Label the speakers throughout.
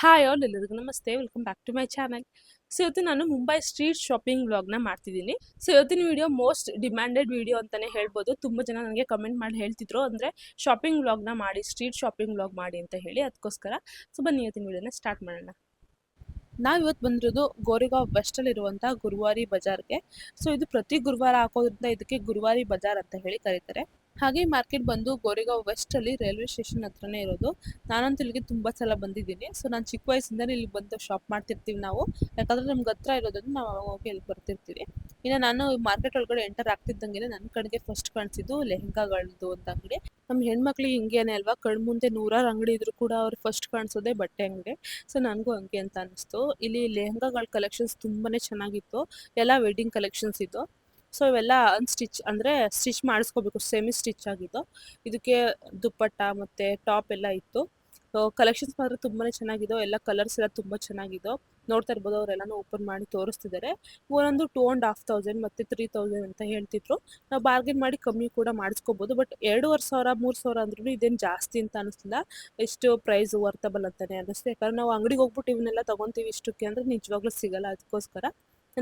Speaker 1: Hi all ಎಲ್ಲರಿಗೂ ನಮಸ್ತೆ. Welcome back to my channel so ಇವತ್ತು ನಾನು ಮುಂಬೈ ಸ್ಟ್ರೀಟ್ ಶಾಪಿಂಗ್ ವ್ಲಾಗ್ನ ಮಾಡ್ತಿದ್ದೀನಿ. ಸೊ ಇವತ್ತಿನ ವಿಡಿಯೋ ಮೋಸ್ಟ್ ಡಿಮ್ಯಾಂಡೆಡ್ ವಿಡಿಯೋ ಅಂತಲೇ ಹೇಳ್ಬೋದು. ತುಂಬ ಜನ ನನಗೆ ಕಮೆಂಟ್ ಮಾಡಿ ಹೇಳ್ತಿದ್ರು. ಅಂದರೆ ಶಾಪಿಂಗ್ ವ್ಲಾಗ್ನ ಮಾಡಿ ಸ್ಟ್ರೀಟ್ ಶಾಪಿಂಗ್ ವ್ಲಾಗ್ ಮಾಡಿ ಅಂತ ಹೇಳಿ ಅದಕ್ಕೋಸ್ಕರ. ಸೊ ಬನ್ನಿ ಇವತ್ತಿನ ವಿಡಿಯೋನ ಸ್ಟಾರ್ಟ್ ಮಾಡೋಣ. ನಾವು ಇವತ್ತು ಬಂದಿರೋದು ಗೋರೆಗಾಂವ್ ವೆಸ್ಟಲ್ಲಿರುವಂಥ ಗುರುವಾರಿ ಬಜಾರ್ಗೆ. ಸೊ ಇದು ಪ್ರತಿ ಗುರುವಾರ ಹಾಕೋದ್ರಿಂದ ಇದಕ್ಕೆ ಗುರುವಾರಿ ಬಜಾರ್ ಅಂತ ಹೇಳಿ ಕರೀತಾರೆ. ಹಾಗೆ ಮಾರ್ಕೆಟ್ ಬಂದು ಗೋರೆಗಾಂವ್ ವೆಸ್ಟಲ್ಲಿ ರೈಲ್ವೆ ಸ್ಟೇಷನ್ ಹತ್ರನೇ ಇರೋದು. ನಾನಂತೂ ಇಲ್ಲಿಗೆ ತುಂಬಾ ಸಲ ಬಂದಿದ್ದೀನಿ. ಸೊ ನಾನು ಚಿಕ್ಕ ವಯಸ್ಸಿಂದಲೇ ಇಲ್ಲಿ ಬಂದು ಶಾಪ್ ಮಾಡ್ತಿರ್ತೀವಿ ನಾವು. ಯಾಕಂದ್ರೆ ನಮ್ಗೆ ಹತ್ರ ಇರೋದನ್ನು ನಾವು ಅವಾಗ ಹೋಗಿ ಇಲ್ಲಿ ಬರ್ತಿರ್ತೀವಿ. ಇನ್ನು ನಾನು ಮಾರ್ಕೆಟ್ ಒಳಗಡೆ ಎಂಟರ್ ಆಗ್ತಿದ್ದಂಗೆ ನನ್ನ ಕಣ್ಗೆ ಫಸ್ಟ್ ಕಾಣಿಸಿದ್ದು ಲೆಹಂಗಾಗಳದ್ದು ಅಂತ ಅಂಗಡಿ. ನಮ್ಮ ಹೆಣ್ಮಕ್ಳಿಗೆ ಹಿಂಗೇನೆ ಅಲ್ವಾ? ಕಣ್ ಮುಂದೆ ನೂರಾರು ಅಂಗಡಿ ಇದ್ರು ಕೂಡ ಅವ್ರು ಫಸ್ಟ್ ಕಾಣಿಸೋದೇ ಬಟ್ಟೆ ಅಂಗಡಿ. ಸೊ ನನಗೂ ಹಂಗೆ ಅಂತ ಅನಿಸ್ತು. ಇಲ್ಲಿ ಲೆಹಂಗಾಗಳ ಕಲೆಕ್ಷನ್ಸ್ ತುಂಬಾನೇ ಚೆನ್ನಾಗಿತ್ತು. ಎಲ್ಲ ವೆಡ್ಡಿಂಗ್ ಕಲೆಕ್ಷನ್ಸ್ ಇತ್ತು ಸೊ ಇವೆಲ್ಲ ಅನ್ಸ್ಟಿಚ್ ಅಂದರೆ ಸ್ಟಿಚ್ ಮಾಡಿಸ್ಕೋಬೇಕು. ಸೆಮಿ ಸ್ಟಿಚ್ ಆಗಿತ್ತು ಇದಕ್ಕೆ ದುಪ್ಪಟ್ಟ ಮತ್ತು ಟಾಪ್ ಎಲ್ಲ ಇತ್ತು. ಕಲೆಕ್ಷನ್ಸ್ ಮಾತ್ರ ತುಂಬಾನೇ ಚೆನ್ನಾಗಿದೆ ಎಲ್ಲ ಕಲರ್ಸ್ ಎಲ್ಲ ತುಂಬ ಚೆನ್ನಾಗಿದೆ ನೋಡ್ತಾ ಇರ್ಬೋದು, ಅವರೆಲ್ಲಾನು ಓಪನ್ ಮಾಡಿ ತೋರಿಸ್ತಿದ್ದಾರೆ. ಒಂದೊಂದು ಟೂ ಆ್ಯಂಡ್ ಹಾಫ್ ತೌಸಂಡ್ ಮತ್ತು ತ್ರೀ ತೌಸಂಡ್ ಅಂತ ಹೇಳ್ತಿದ್ರು. ನಾವು ಬಾರ್ಗೇನ್ ಮಾಡಿ ಕಮ್ಮಿ ಕೂಡ ಮಾಡಿಸ್ಕೋಬೋದು. ಬಟ್ ಎರಡೂವರೆ ಸಾವಿರ, ಮೂರು ಸಾವಿರ ಅಂದ್ರೂ ಇದೇನು ಜಾಸ್ತಿ ಅಂತ ಅನಿಸ್ತಿಲ್ಲ. ಎಷ್ಟು ಪ್ರೈಸ್ ವರ್ತಬಲ್ ಅಂತಾನೆ ಅನ್ನಿಸ್ತು ಯಾಕಂದ್ರೆ ನಾವು ಅಂಗಡಿಗೆ ಹೋಗ್ಬಿಟ್ಟು ಇವನ್ನೆಲ್ಲ ತೊಗೊತೀವಿ ಇಷ್ಟಕ್ಕೆ ಅಂದರೆ ನಿಜವಾಗ್ಲೂ ಸಿಗಲ್ಲ. ಅದಕ್ಕೋಸ್ಕರ